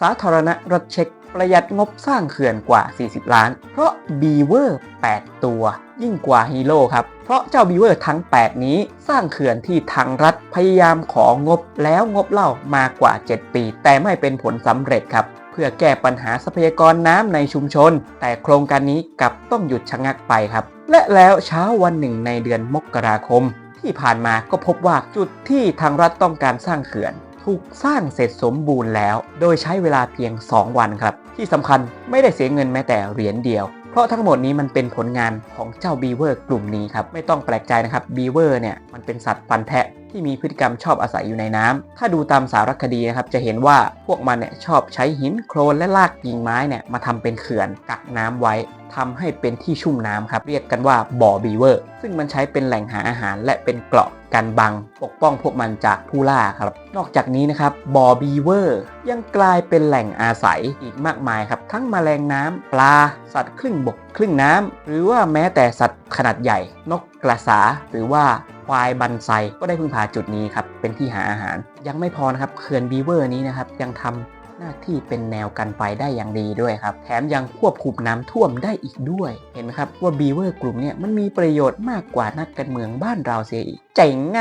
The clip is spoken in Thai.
สาธารณรัฐเช็กประหยัดงบสร้างเขื่อนกว่า 40 ล้าน เพราะบีเวอร์ 8 ตัว ยิ่งกว่าฮีโร่ครับ เพราะเจ้าบีเวอร์ทั้ง 8 นี้สร้างเขื่อนที่ทางรัฐพยายามของงบแล้วงบเล่ามากว่า 7 ปี แต่ไม่เป็นผลสำเร็จครับ เพื่อแก้ปัญหาทรัพยากรน้ำในชุมชน แต่โครงการนี้กลับต้องหยุดชะงักไปครับ และแล้วเช้าวันหนึ่งในเดือนมกราคม ที่ผ่านมาก็พบว่าจุดที่ทางรัฐต้องการสร้างเขื่อน ถูกสร้างเสร็จสมบูรณ์แล้ว โดยใช้เวลาเพียง 2 วันครับ ที่สำคัญไม่ได้เสียเงินแม้แต่เหรียญเดียว เพราะทั้งหมดนี้มันเป็นผลงานของเจ้าบีเวอร์กลุ่มนี้ครับ ไม่ต้องแปลกใจนะครับบีเวอร์เนี่ยมันเป็นสัตว์ฟันแทะที่มีพฤติกรรมชอบอาศัยอยู่ในน้ำถ้าดูตามสารคดีนะครับจะเห็นว่าพวกมันเนี่ยชอบใช้หินโครนและรากกิ่งไม้เนี่ยมาทำเป็นเขื่อนกักน้ำไว้ทำให้เป็นที่ชุ่มน้ำครับเรียกกันว่าบ่อบีเวอร์ ซึ่งมันใช้เป็นแหล่งหาอาหารและเป็นเกราะ กันบังปกป้องพวกมันจากผู้ล่าครับ นอกจากนี้นะครับบ่อบีเวอร์ยังกลายเป็นแหล่งอาศัยอีกมากมายครับ ทั้งแมลงน้ำปลา สัตว์ครึ่งบกครึ่งน้ำหรือว่าแม้แต่สัตว์ขนาดใหญ่ นกกระสา หรือว่าควายบันไซก็ได้พึ่งพาจุดนี้ครับเป็นที่หาอาหาร ยังไม่พอนะครับเขื่อนบีเวอร์นี้นะครับยังทำ หน้าที่เป็นแนวกันไฟได้อย่างดีด้วยครับ แถมยังควบคุมน้ำท่วมได้อีกด้วย เห็นไหมครับว่าบีเวอร์กลุ่มเนี่ยมันมีประโยชน์มากกว่านักการเมืองบ้านเราเสียอีก เจ๋งอะ